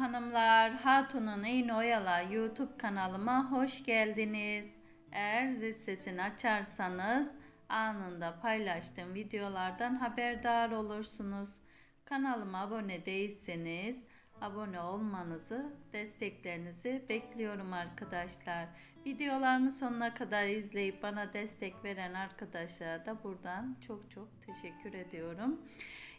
Hanımlar, Hatun'un İğne Oyala YouTube kanalıma hoş geldiniz. Eğer zil sesini açarsanız anında paylaştığım videolardan haberdar olursunuz. Kanalıma abone değilseniz abone olmanızı, desteklerinizi bekliyorum arkadaşlar. Videolarımı sonuna kadar izleyip bana destek veren arkadaşlara da buradan çok çok teşekkür ediyorum.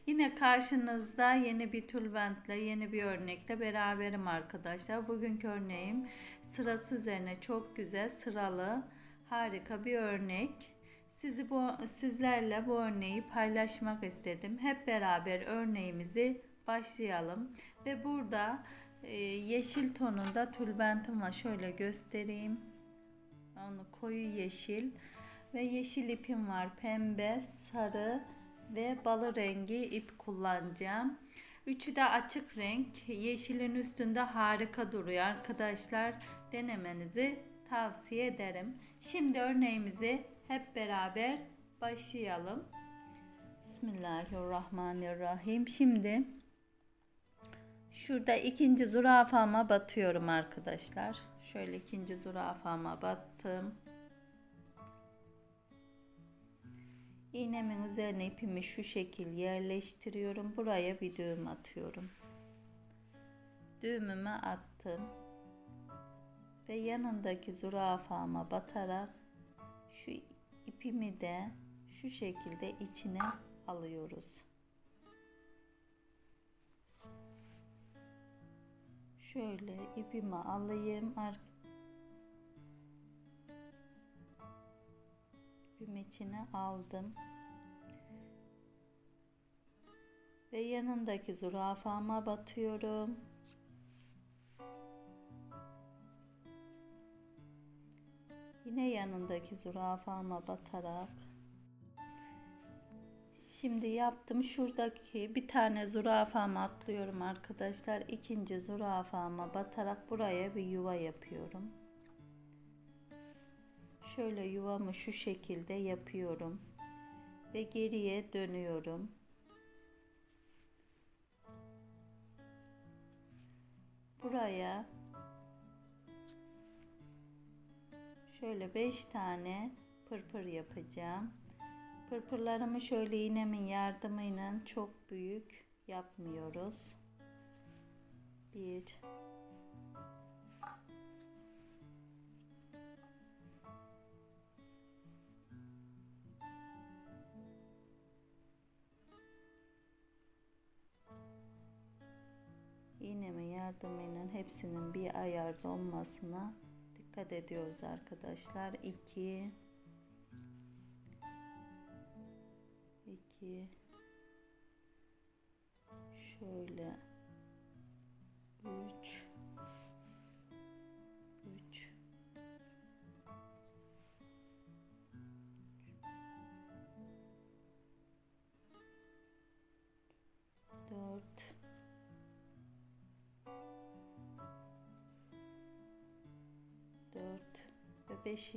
Yine karşınızda yeni bir tülbentle, yeni bir örnekle beraberim arkadaşlar. Bugünkü örneğim sırası üzerine çok güzel sıralı harika bir örnek. Sizi bu sizlerle bu örneği paylaşmak istedim. Hep beraber örneğimizi başlayalım. Ve burada e, yeşil tonunda tülbentim var. Şöyle göstereyim. Onu koyu yeşil ve yeşil ipim var. Pembe, sarı ve balı rengi ip kullanacağım. Üçü de açık renk. Yeşilin üstünde harika duruyor arkadaşlar. Denemenizi tavsiye ederim. Şimdi örneğimizi hep beraber başlayalım. Bismillahirrahmanirrahim. Şimdi şurada ikinci zürafama batıyorum arkadaşlar. Şöyle ikinci zürafama battım. İğnemin üzerine ipimi şu şekil yerleştiriyorum. Buraya bir düğüm atıyorum. Düğümümü attım. Ve yanındaki zürafama batarak şu ipimi de şu şekilde içine alıyoruz. Şöyle ipimi alayım. İpimi içine aldım. Ve yanındaki zürafama batıyorum. Yine yanındaki zürafama batarak Şimdi yaptım şuradaki bir tane zürafama atlıyorum arkadaşlar. İkinci zürafama batarak buraya bir yuva yapıyorum. Şöyle yuvamı şu şekilde yapıyorum. Ve geriye dönüyorum. Buraya şöyle 5 tane pırpır yapacağım. Pırpırlarımı şöyle iğnemin yardımıyla çok büyük yapmıyoruz. 1 iğneme yardımıyla hepsinin bir ayarda olmasına dikkat ediyoruz arkadaşlar. 2 2 şöyle. 3 3 4 4 5.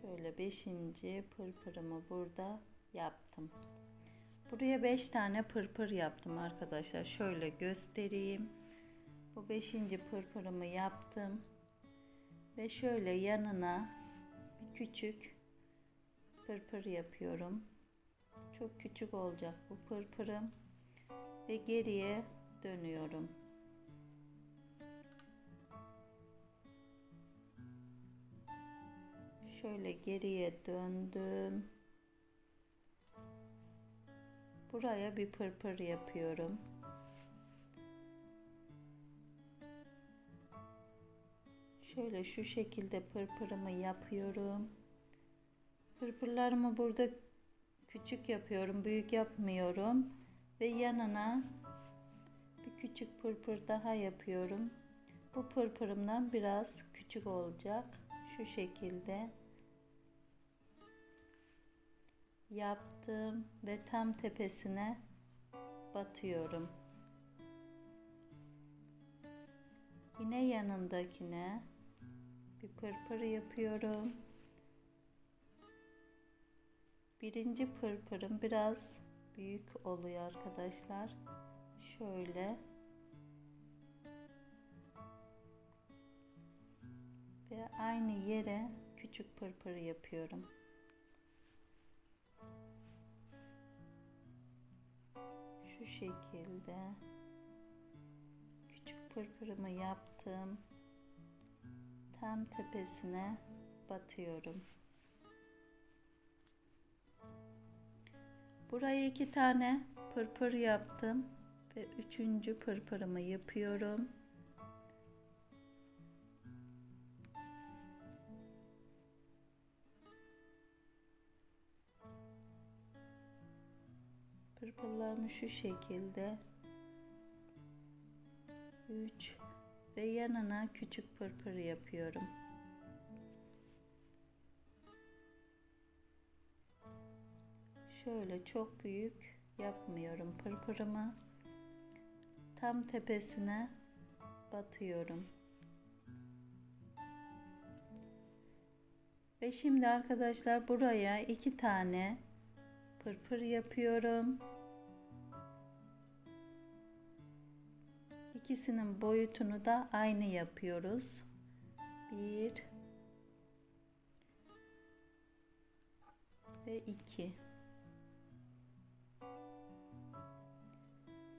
Şöyle 5. pırpırımı burada yaptım. Buraya 5 tane pırpır yaptım arkadaşlar. Şöyle göstereyim. Bu 5. pırpırımı yaptım. Ve şöyle yanına bir küçük pırpır yapıyorum. Çok küçük olacak bu pırpırım. Ve geriye dönüyorum. Şöyle geriye döndüm. Buraya bir pırpır yapıyorum. Şöyle şu şekilde pırpırımı yapıyorum. Pırpırlarımı burada küçük yapıyorum, büyük yapmıyorum ve yanına bir küçük pırpır daha yapıyorum. Bu pırpırımdan biraz küçük olacak. Şu şekilde yaptım ve tam tepesine batıyorum. Yine yanındakine bir pırpır yapıyorum. Birinci pırpırım biraz büyük oluyor arkadaşlar. Şöyle. Ve aynı yere küçük pırpır yapıyorum. Şekilde küçük pırpırımı yaptım. Tam tepesine batıyorum. Buraya iki tane pırpır yaptım ve üçüncü pırpırımı yapıyorum. Pırpırlarımı şu şekilde 3 ve yanına küçük pırpır yapıyorum. Şöyle çok büyük yapmıyorum pırpırımı. Tam tepesine batıyorum. Ve şimdi arkadaşlar buraya iki tane pırpır yapıyorum. İkisinin boyutunu da aynı yapıyoruz. Bir ve iki.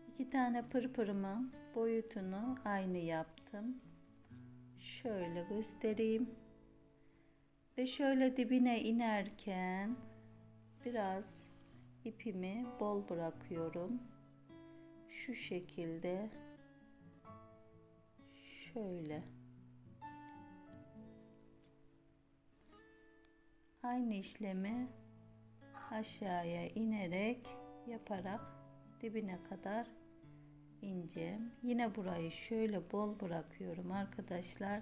İki tane pırpırımın boyutunu aynı yaptım. Şöyle göstereyim. Ve şöyle dibine inerken biraz ipimi bol bırakıyorum. Şu şekilde şöyle aynı işlemi aşağıya inerek yaparak dibine kadar ineceğim. Yine burayı şöyle bol bırakıyorum arkadaşlar.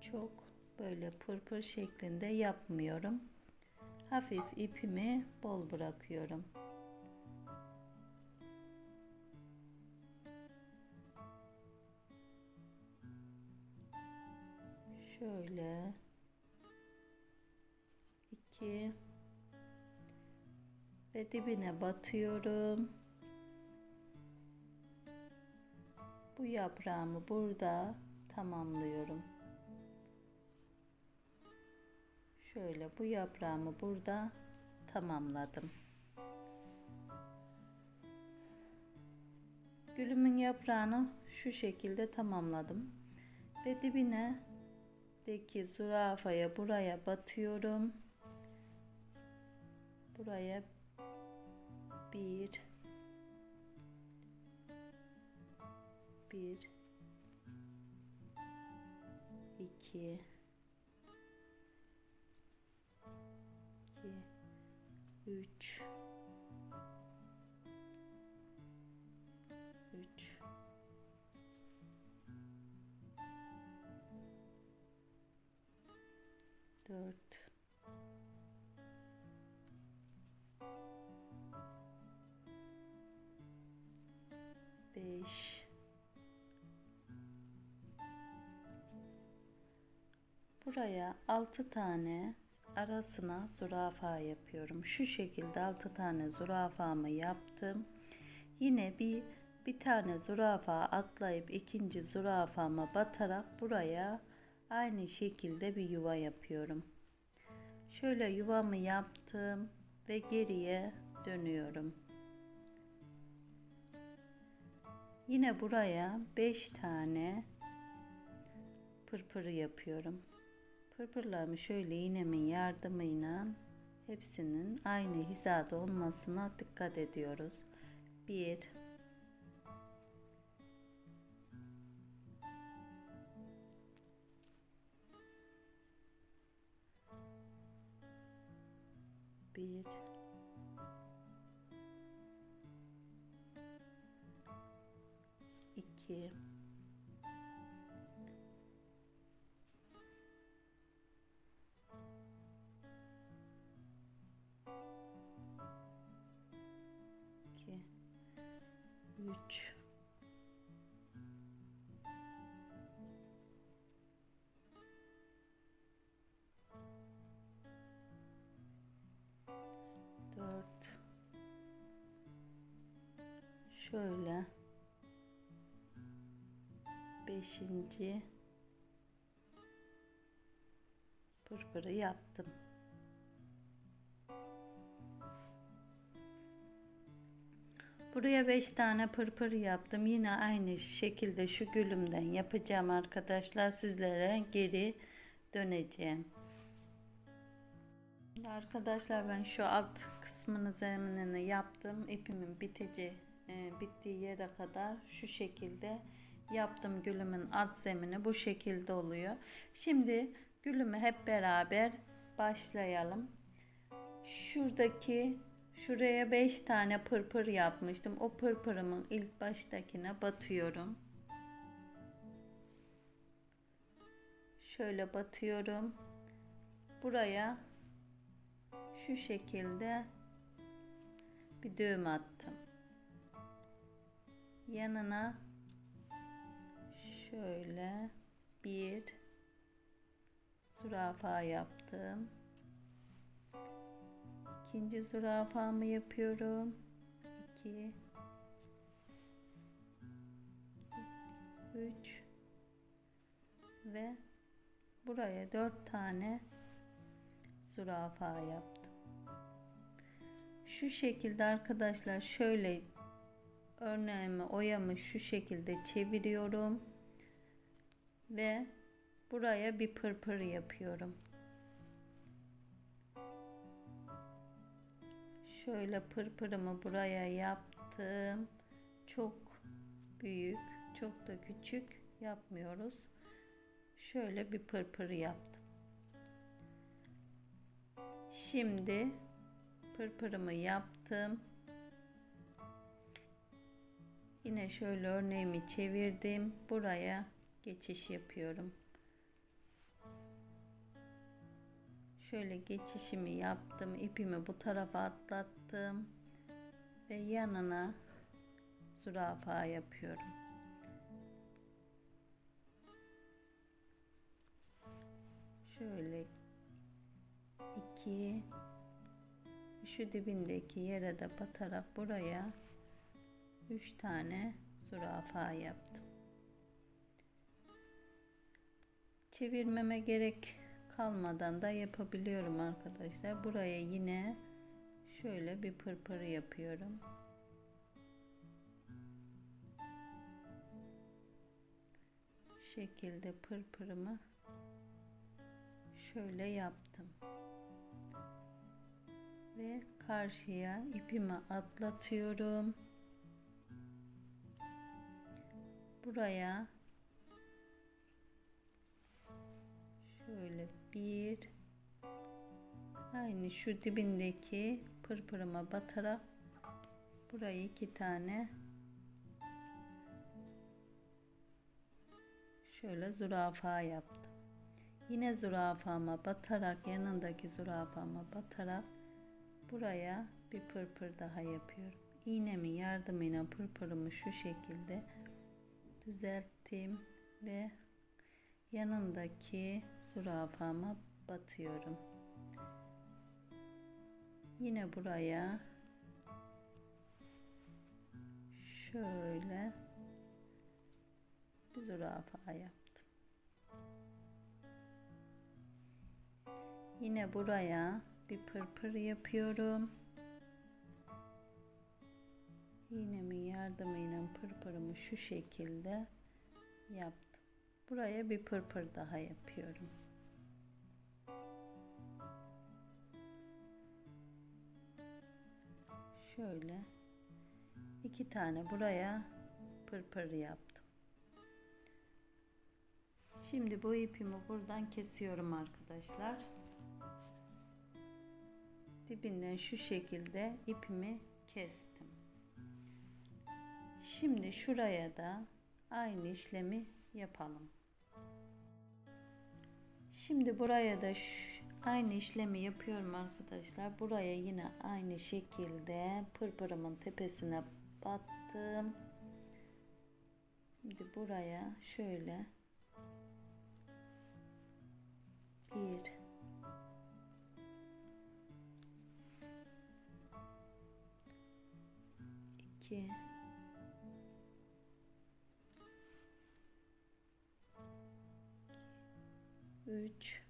Çok böyle pırpır şeklinde yapmıyorum. Hafif ipimi bol bırakıyorum. Şöyle iki ve dibine batıyorum. Bu yaprağımı burada tamamlıyorum. Şöyle bu yaprağımı burada tamamladım. Gülümün yaprağını şu şekilde tamamladım. Ve dibine deki zürafaya buraya batıyorum. Buraya bir bir iki iki üç dört beş buraya altı tane arasına zürafa yapıyorum. Şu şekilde altı tane zürafamı yaptım. Yine bir bir tane zürafa atlayıp ikinci zürafama batarak buraya aynı şekilde bir yuva yapıyorum. Şöyle yuvamı yaptım ve geriye dönüyorum. Yine buraya 5 tane pırpırı yapıyorum. Pırpırlarımı şöyle iğnemin yardımıyla hepsinin aynı hizada olmasına dikkat ediyoruz. 1 bir iki. İki. Üç şöyle beşinci pırpırı yaptım. Buraya 5 tane pırpır yaptım. Yine aynı şekilde şu gülümden yapacağım arkadaşlar. Sizlere geri döneceğim. Arkadaşlar ben şu alt kısmını zeminini yaptım. İpimin biteceği e, bittiği yere kadar şu şekilde yaptım. Gülümün alt zemini bu şekilde oluyor. Şimdi gülümü hep beraber başlayalım. Şuradaki şuraya 5 tane pırpır yapmıştım. O pırpırımın ilk baştakine batıyorum. Şöyle batıyorum. Buraya şu şekilde bir düğüm attım. Yanına şöyle bir zürafa yaptım. İkinci zürafamı yapıyorum. 2 3 ve buraya dört tane zürafa yaptım. Şu şekilde arkadaşlar şöyle örneğimi oyamı şu şekilde çeviriyorum ve buraya bir pırpır yapıyorum. Şöyle pırpırımı buraya yaptım. Çok büyük, çok da küçük yapmıyoruz. Şöyle bir pırpır yaptım. Şimdi pırpırımı yaptım. Yine şöyle örneğimi çevirdim. Buraya geçiş yapıyorum. Şöyle geçişimi yaptım. ipimi bu tarafa atlattım. Ve yanına zürafa yapıyorum. Şöyle iki şu dibindeki yere de batarak buraya üç tane zürafa yaptım. Çevirmeme gerek kalmadan da yapabiliyorum arkadaşlar. Buraya yine şöyle bir pırpır yapıyorum. Şekilde pırpırımı şöyle yaptım. Ve karşıya ipimi atlatıyorum. Buraya şöyle bir aynı şu dibindeki pırpırıma batarak burayı iki tane şöyle zürafa yaptım. Yine zürafama batarak yanındaki zürafama batarak buraya bir pırpır daha yapıyorum. İğnemin yardımıyla pırpırımı şu şekilde düzelttim ve yanındaki zürafama batıyorum. Yine buraya şöyle bir zürafa yaptım. Yine buraya bir pırpır yapıyorum. İğnemin yardımıyla pırpırımı şu şekilde yaptım. Buraya bir pırpır daha yapıyorum. Şöyle iki tane buraya pırpır yaptım. Şimdi bu ipimi buradan kesiyorum arkadaşlar. Dibinden şu şekilde ipimi kestim. Şimdi şuraya da aynı işlemi yapalım. Şimdi buraya da aynı işlemi yapıyorum arkadaşlar. Buraya yine aynı şekilde pırpırımın tepesine battım. Şimdi buraya şöyle bir iki 3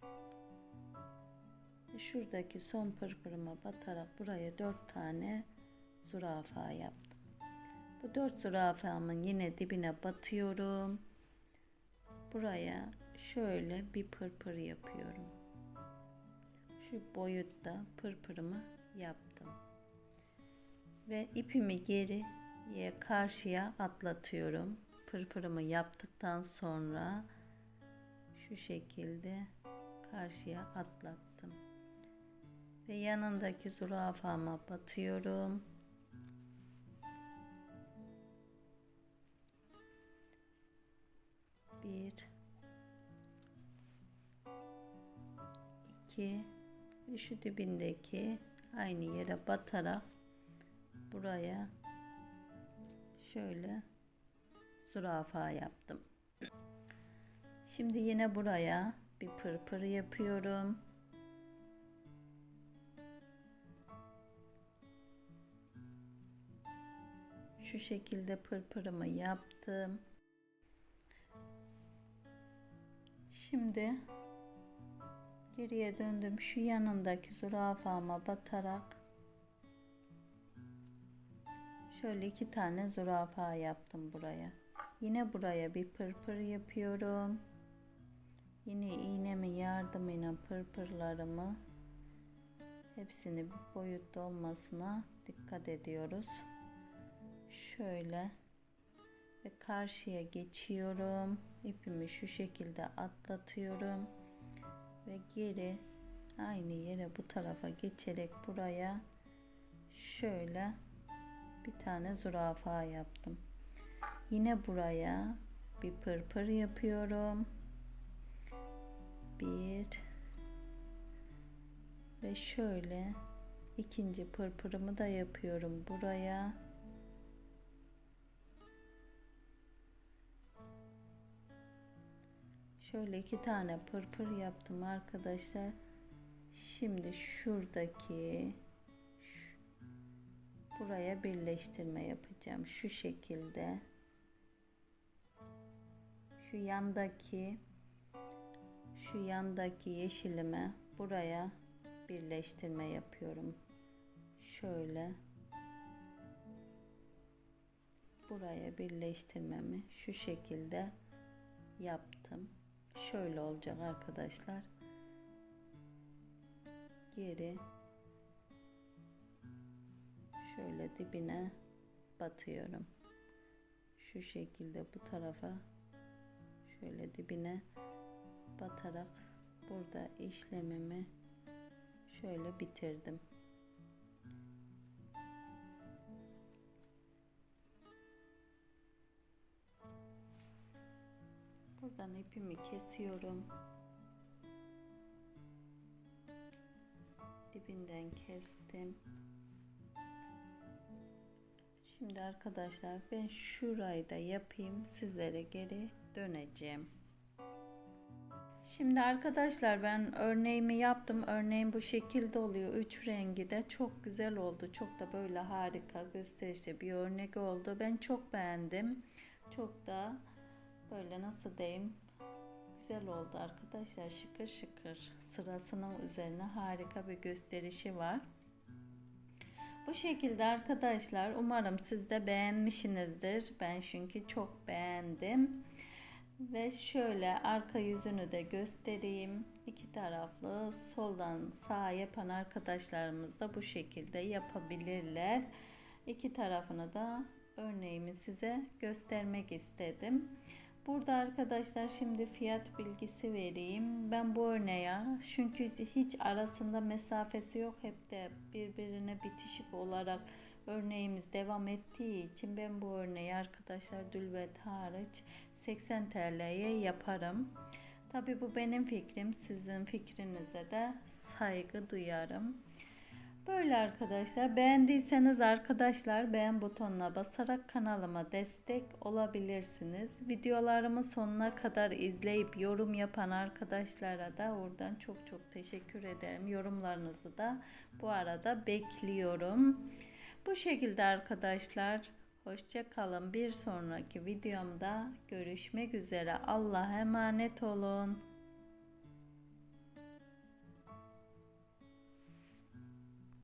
Şuradaki son pırpırıma batarak buraya 4 tane zürafa yaptım. Bu 4 zürafamın yine dibine batıyorum. Buraya şöyle bir pırpır yapıyorum. Şu boyutta pırpırımı yaptım. Ve ipimi geriye karşıya atlatıyorum. Pırpırımı yaptıktan sonra şu şekilde karşıya atlattım. Ve yanındaki zürafama batıyorum. Bir, iki ve şu dibindeki aynı yere batarak buraya şöyle zürafa yaptım. Şimdi yine buraya bir pırpır yapıyorum. Şu şekilde pırpırımı yaptım. Şimdi geriye döndüm. Şu yanındaki zürafama batarak şöyle iki tane zürafa yaptım buraya. Yine buraya bir pırpır yapıyorum. Yine iğnemin yardımıyla pırpırlarımı hepsini bir boyutta olmasına dikkat ediyoruz. Şöyle ve karşıya geçiyorum. İpimi şu şekilde atlatıyorum ve geri aynı yere bu tarafa geçerek buraya şöyle bir tane zürafa yaptım. Yine buraya bir pırpır yapıyorum. Bir ve şöyle ikinci pırpırımı da yapıyorum buraya. Şöyle iki tane pırpır yaptım arkadaşlar. Şimdi şuradaki şu, buraya birleştirme yapacağım. Şu şekilde. Şu yandaki şu yandaki yeşilime buraya birleştirme yapıyorum. Şöyle buraya birleştirmemi şu şekilde yaptım. Şöyle olacak arkadaşlar. Geri şöyle dibine batıyorum. Şu şekilde bu tarafa şöyle dibine batarak burada işlemimi şöyle bitirdim. Buradan ipimi kesiyorum. Dibinden kestim. Şimdi arkadaşlar ben şurayı da yapayım. Sizlere geri döneceğim. Şimdi arkadaşlar ben örneğimi yaptım. Örneğim bu şekilde oluyor. Üç rengi de çok güzel oldu. Çok da böyle harika gösterişli bir örnek oldu. Ben çok beğendim. Çok da böyle nasıl diyeyim güzel oldu arkadaşlar. Şıkır şıkır sırasının üzerine harika bir gösterişi var. Bu şekilde arkadaşlar umarım siz de beğenmişsinizdir. Ben çünkü çok beğendim. Ve şöyle arka yüzünü de göstereyim. İki taraflı soldan sağa yapan arkadaşlarımız da bu şekilde yapabilirler. İki tarafını da örneğimi size göstermek istedim. Burada arkadaşlar şimdi fiyat bilgisi vereyim. Ben bu örneğe çünkü hiç arasında mesafesi yok. Hep de birbirine bitişik olarak örneğimiz devam ettiği için ben bu örneği arkadaşlar dülbet hariç 80 TL'ye yaparım. Tabi bu benim fikrim. Sizin fikrinize de saygı duyarım. Böyle arkadaşlar beğendiyseniz arkadaşlar beğen butonuna basarak kanalıma destek olabilirsiniz. Videolarımı sonuna kadar izleyip yorum yapan arkadaşlara da oradan çok çok teşekkür ederim. Yorumlarınızı da bu arada bekliyorum. Bu şekilde arkadaşlar hoşça kalın. Bir sonraki videomda görüşmek üzere. Allah'a emanet olun.